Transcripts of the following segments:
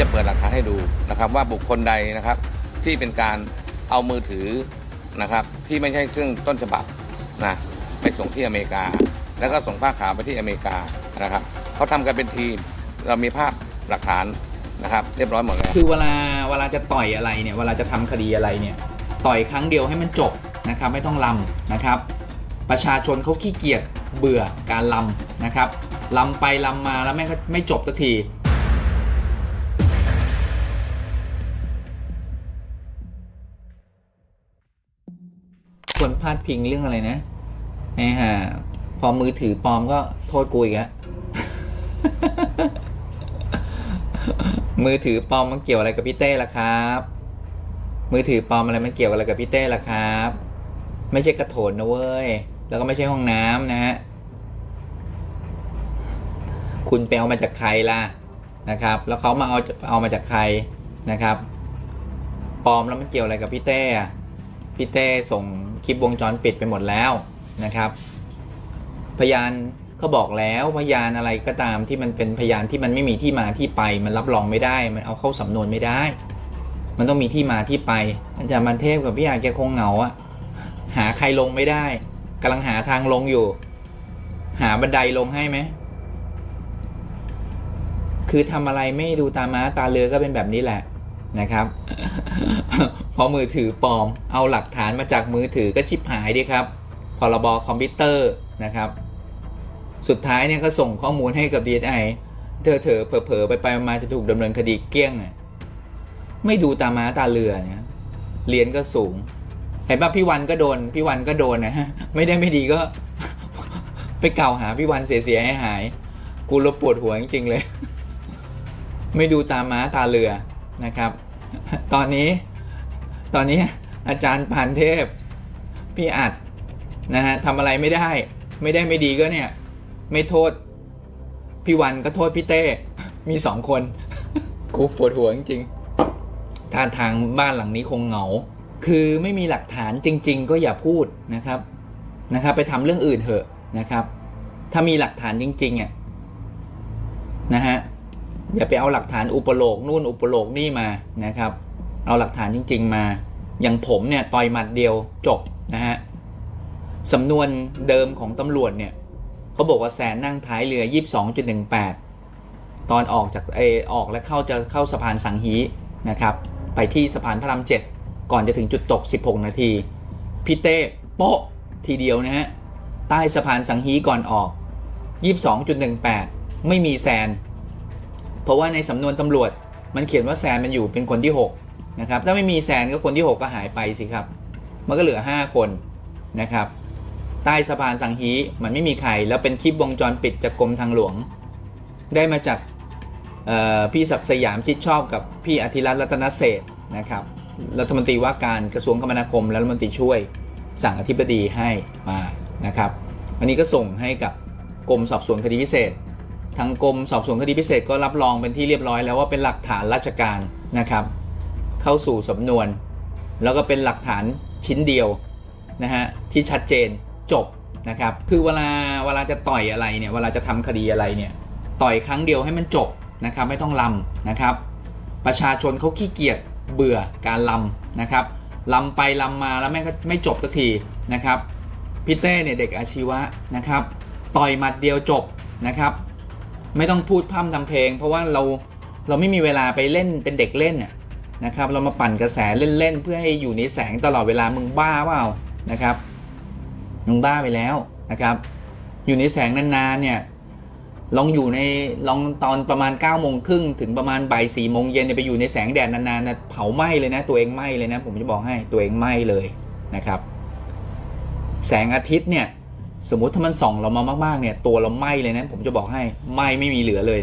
จะเปิดหลักฐานให้ดูนะครับ ว่าบุคคลใดนะครับ ที่เป็นการเอามือถือนะครับ ที่ไม่ใช่เครื่องต้นฉบับนะไปส่งที่อเมริกา แล้วก็ส่งผ้าขาวไปที่อเมริกานะครับเขาทำกันเป็นทีมเรามีภาพหลักฐานนะครับ เรียบร้อยหมดแล้วคือเวลาเวลาจะต่อยอะไรเนี่ยเวลาจะทำคดีอะไรเนี่ยต่อยครั้งเดียวให้มันจบนะครับ ไม่ต้องลำนะครับ ประชาชนเขาขี้เกียจเบื่อการลำนะครับลำไปลำมาแล้วแม่งก็ไม่จบสักที ควรพาดพิงเรื่องอะไรนะไอ้ห่าพอมือถือปลอมก็โทษกูอีกแล้วมือถือปลอมมันเกี่ยวอะไรกับพี่เต้ล่ะครับ มือถือปลอมอะไรมันเกี่ยวอะไรกับพี่เต้ล่ะครับ ไม่ใช่กระโถนนะเว้ย แล้วก็ไม่ใช่ห้องน้ำนะฮะ คุณไปเอามาจากใครล่ะนะครับ แล้วเขามาเอาเอามาจากใครนะครับ ปลอมแล้วมันเกี่ยวอะไรกับพี่เต้อะพี่เต้ส่ง คลิปวงจรปิดไปหมดแล้วนะครับ พยานเขาบอกแล้วพยานอะไรก็ตามที่มันเป็นพยานที่มันไม่มีที่มาที่ไป มันรับรองไม่ได้ มันเอาเข้าสำนวนไม่ได้ มันต้องมีที่มาที่ไป อาจารย์มันเทพกับพี่อาแกคงเหงาอะหาใครลงไม่ได้กำลังหาทางลงอยู่ หาบันไดลงให้ไหมคือทำอะไรไม่ดูตาม้าตาเรือก็เป็นแบบนี้แหละ นะครับพอมือถือปลอม เอาหลักฐานมาจากมือถือก็ชิบหายดิครับพรบคอมพิวเตอร์นะครับ สุดท้ายเนี่ยก็ส่งข้อมูลให้กับ DSI เธอเถอเผลอๆไปไปมาจะถูกดำเนินคดีเกลี้ยง ไม่ดูตาม้าตาเรือเนี่ยเรียนก็สูง เห็นป่ะพี่วันก็โดน พี่วันก็โดนนะฮะ ไม่ได้ไม่ดีก็ ไปกล่าวหาพี่วันเสียๆให้หาย กูรบปวดหัวจริงๆเลย ไม่ดูตาม้าตาเรือ นะครับ ตอนนี้ตอนนี้อาจารย์ปานเทพ พี่อัดนะฮะทำอะไรไม่ได้ ไม่ได้ไม่ดีก็เนี่ย ไม่โทษ พี่วันก็โทษพี่เต้ มีสองคนกูปวดหัวจริงท่าทางบ้านหลังนี้คงเหงา คือไม่มีหลักฐานจริง ๆ ก็อย่าพูดนะครับนะครับ ไปทำเรื่องอื่นเถอะนะครับ ถ้ามีหลักฐานจริงๆอะนะฮะ อย่าไปเอาหลักฐานอุปโลกนู่นอุปโลกนี่มานะครับ เอาหลักฐานจริง ๆ มา อย่างผมเนี่ยต่อยหมัดเดียวจบนะฮะสำนวนเดิมของตำรวจเนี่ยเขาบอกว่าแสนนั่งท้ายเรือ 22.18 ตอนออกจากเอออกและเข้าจะเข้าสะพานสังฮีนะครับ ไปที่สะพานพระรามเจ็ดก่อนจะถึงจุดตก 16 นาทีพี่เต้โป๊ะทีเดียวนะฮะใต้สะพานสังฮีก่อนออก 22.18 ไม่มีแซน ราะว่าในสำนวนตำรวจมันเขียนว่าแซนมันอยู่เป็นคนที่6นะครับถ้าไม่มีแซนก็คนที่ 6 ก็หายไปสิครับ มันก็เหลือ 5 คนนะครับ ใต้สะพานสังฮีมันไม่มีใครแล้วเป็นคลิปวงจรปิดจากกรมทางหลวง ได้มาจากพี่ศักดิ์สยามชิดชอบกับพี่อธิรัตน์รัตนเศษนะครับรัฐมนตรีว่าการกระทรวงคมนาคมและรัฐมนตรีช่วย สั่งอธิบดีให้มานะครับ อันนี้ก็ส่งให้กับกรมสอบสวนคดีพิเศษ ทางกรมสอบสวนคดีพิเศษก็รับรองเป็นที่เรียบร้อยแล้วว่าเป็นหลักฐานราชการนะครับ เข้าสู่สำนวน แล้วก็เป็นหลักฐานชิ้นเดียวนะฮะที่ชัดเจนจบนะครับคือเวลาเวลาจะต่อยอะไรเนี่ยเวลาจะทำคดีอะไรเนี่ยต่อยครั้งเดียวให้มันจบนะครับไม่ต้องลำนะครับ ประชาชนเขาขี้เกียจเบื่อการลำนะครับลำไปลำมาแล้วแม่งก็ไม่จบสักทีนะครับพี่เต้เนี่ยเด็กอาชีวะนะครับ ต่อยหมัดเดียวจบนะครับ ไม่ต้องพูดพร่ำทำเพลง เพราะว่าเราเราไม่มีเวลาไปเล่นเป็นเด็กเล่นนะครับ เรามาปั่นกระแสเล่นๆเพื่อให้อยู่ในแสงตลอดเวลามึงบ้าเปล่านะครับมึงบ้าไปแล้วนะครับ อยู่ในแสงนานๆเนี่ยลองอยู่ในลองตอนประมาณ9ก้าโมงครึ่งถึงประมาณบ่ายสี่โมงเย็นเนี่ยไปอยู่ในแสงแดดนานๆนะเผาไหม้เลยนะตัวเองไหม้เลยนะ ผมจะบอกให้ตัวเองไหม้เลยนะครับ แสงอาทิตย์เนี่ย สมมุติถ้ามันส่องเรามามากๆเนี่ย ตัวเราไหม้เลยนะผมจะบอกให้ไหม้ไม่มีเหลือเลย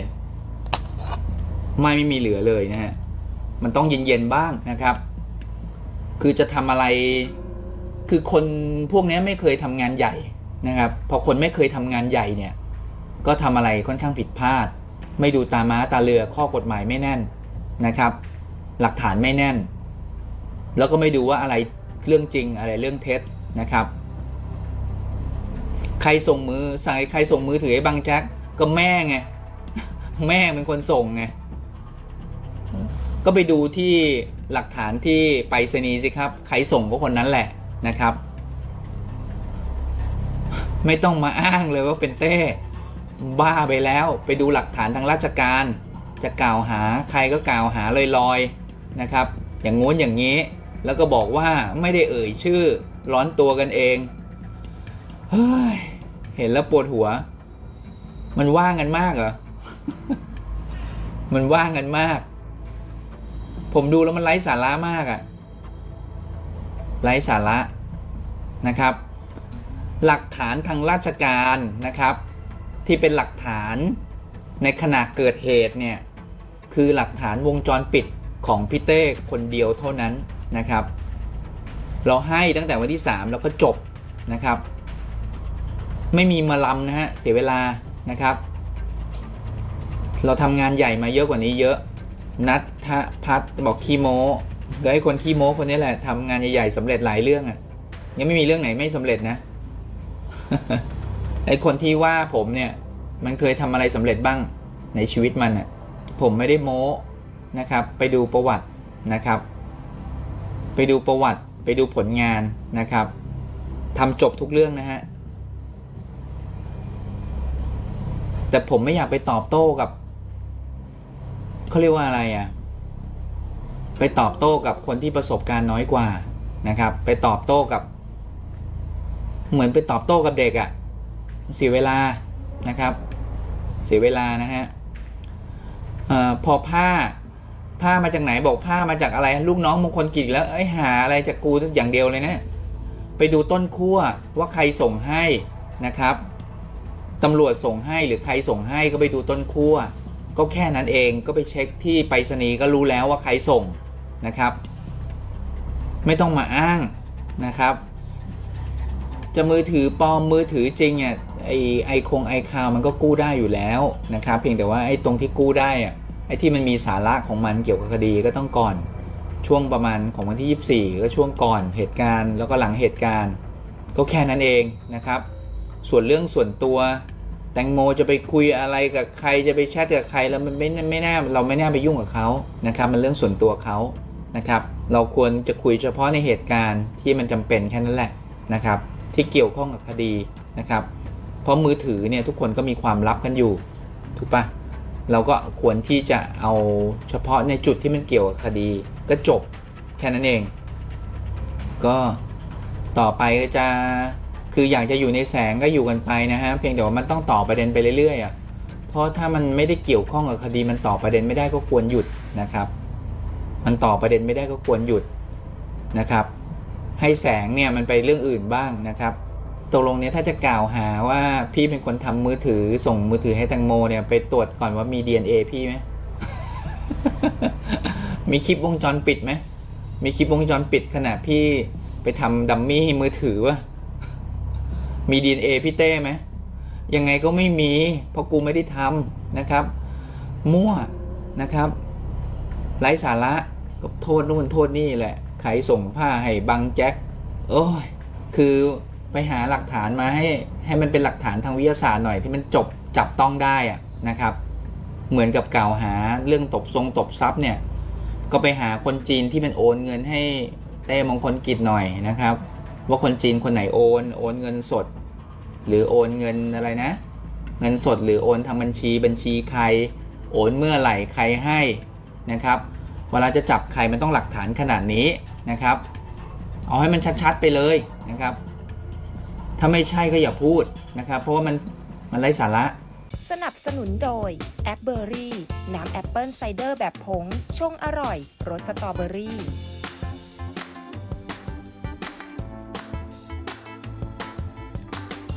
ไหม้ไม่มีเหลือเลยนะฮะมันต้องเย็นๆบ้างนะครับ คือจะทำอะไร คือคนพวกนี้ไม่เคยทำงานใหญ่นะครับ พอคนไม่เคยทำงานใหญ่เนี่ย ก็ทำอะไรค่อนข้างผิดพลาด ไม่ดูตาม้าตาเรือข้อกฎหมายไม่แน่นนะครับ หลักฐานไม่แน่น แล้วก็ไม่ดูว่าอะไรเรื่องจริงอะไรเรื่องเท็จนะครับ ใครส่งมือใส่ใครส่งมือถือให้บังแจ็คก็แม่ไง แม่เป็นคนส่งไง ก็ไปดูที่หลักฐานที่ไปรษณีย์สิครับ ใครส่งก็คนนั้นแหละนะครับ ไม่ต้องมาอ้างเลยว่าเป็นเต้ บ้าไปแล้วไปดูหลักฐานทางราชการ จะกล่าวหาใครก็กล่าวหาลอยๆนะครับ อย่างงู้นอย่างนี้ แล้วก็บอกว่าไม่ได้เอ่ยชื่อ ร้อนตัวกันเอง เฮ้ย เห็นแล้วปวดหัว มันว่างกันมากเหรอ มันว่างกันมาก ผมดูแล้วมันไร้สาระมากอะไร้สาระนะครับ หลักฐานทางราชการนะครับ ที่เป็นหลักฐานในขณะเกิดเหตุเนี่ยคือหลักฐานวงจรปิดของพี่เต้คนเดียวเท่านั้นนะครับ เราให้ตั้งแต่วันที่ 3 แล้วก็จบนะครับ ไม่มีมาลำนะฮะ เสียเวลานะครับ เราทำงานใหญ่มาเยอะกว่านี้เยอะ นัททพัฒบอกขี้โม้ก็ไอ้คนขี้โม้คนนี้แหละทำงานใหญ่ๆสำเร็จหลายเรื่องอะ่ะ ยังไม่มีเรื่องไหนไม่สำเร็จนะไอ้คนที่ว่าผมเนี่ย มันเคยทำอะไรสำเร็จบ้างในชีวิตมันอะ่ะ ผมไม่ได้โม้นะครับ ไปดูประวัตินะครับ ไปดูประวัติ ไปดูผลงานนะครับทำจบทุกเรื่องนะฮะ แต่ผมไม่อยากไปตอบโต้กับเขาเรียกว่าอะไรอะ่ะ ไปตอบโต้กับคนที่ประสบการณ์น้อยกว่านะครับ ไปตอบโต้กับ เหมือนไปตอบโต้กับเด็กอะ่ะเสียเวลานะครับ เสียเวลานะฮะออพอผ้าผ้ามาจากไหนบอกผ้ามาจากอะไร ลูกน้องมงคลกิจแล้วเอ้หาอะไรจากกูอย่างเดียวเลยนะ ไปดูต้นขั้วว่าใครส่งให้นะครับ ตำรวจส่งให้หรือใครส่งให้ก็ไปดูต้นขั้วก็แค่นั้นเองก็ไปเช็คที่ไปรษณีย์ก็รู้แล้วว่าใครส่งนะครับ ไม่ต้องมาอ้างนะครับ จะมือถือปลอมมือถือจริงอะไอไอคงไอคาวมันก็กู้ได้อยู่แล้วนะครับเพียงแต่ว่าไอตรงที่กู้ได้อะไอที่มันมีสาระของมันเกี่ยวกับคดีก็ต้องก่อนช่วงประมาณของวันที่ 24 ก็ช่วงก่อนเหตุการณ์ แล้วก็หลังเหตุการณ์ ก็แค่นั้นเองนะครับ ส่วนเรื่องส่วนตัวแตงโมจะไปคุยอะไรกับใครจะไปแชทกับใครแล้วมันไม่ไม่น่าเราไม่น่าไปยุ่งกับเขานะครับมันเรื่องส่วนตัวเขานะครับ เราควรจะคุยเฉพาะในเหตุการณ์ที่มันจำเป็นแค่นั้นแหละนะครับ ที่เกี่ยวข้องกับคดีนะครับ เพราะมือถือเนี่ยทุกคนก็มีความลับกันอยู่ถูกปะเราก็ควรที่จะเอาเฉพาะในจุดที่มันเกี่ยวกับคดีก็จบแค่นั้นเอง ก็ต่อไปก็จะ คืออยากจะอยู่ในแสงก็อยู่กันไปนะฮะเพียงแต่ว่ามันต้องต่อประเด็นไปเรื่อยๆอะเพราะถ้ามันไม่ได้เกี่ยวข้องกับคดีมันต่อประเด็นไม่ได้ก็ควรหยุดนะครับ มันต่อประเด็นไม่ได้ก็ควรหยุดนะครับ ให้แสงเนี่ยมันไปเรื่องอื่นบ้างนะครับตกลงเนี่ยถ้าจะกล่าวหาว่าพี่เป็นคนทำมือถือส่งมือถือให้แตงโมเนี่ยไปตรวจก่อนว่ามี DNA พี่ไหมมีคลิปวงจรปิดไหมมีคลิปวงจรปิดขณะพี่ไปทำดัมมี่มือถือวะ มี DNA พี่เต้ไหมยังไงก็ไม่มี เพราะกูไม่ได้ทำนะครับ มั่วนะครับไร้สาระก็โทษนู่นโทษนี่แหละใครส่งผ้าให้บังแจ็คโอ้ยคือไปหาหลักฐานมาให้ ให้มันเป็นหลักฐานทางวิทยาศาสตร์หน่อยที่มันจบจับต้องได้อะนะครับ เหมือนกับกล่าวหาเรื่องตบทรงตบทรัพย์เนี่ย ก็ไปหาคนจีนที่มันโอนเงินให้เต้มงคลกิจหน่อยนะครับ ว่าคนจีนคนไหนโอน โอนเงินสด หรือโอนเงินอะไรนะ เงินสดหรือโอนทางบัญชีบัญชีใคร โอนเมื่อไหร่ใครให้นะครับเวลาจะจับใครมันต้องหลักฐานขนาดนี้นะครับ เอาให้มันชัดๆไปเลยนะครับ ถ้าไม่ใช่ก็อย่าพูดนะครับ เพราะว่ามันมันไร้สาระ สนับสนุนโดยแอปเบอรี่น้ำแอปเปิลไซเดอร์แบบผงชงอร่อยรสสตรอเบอรี่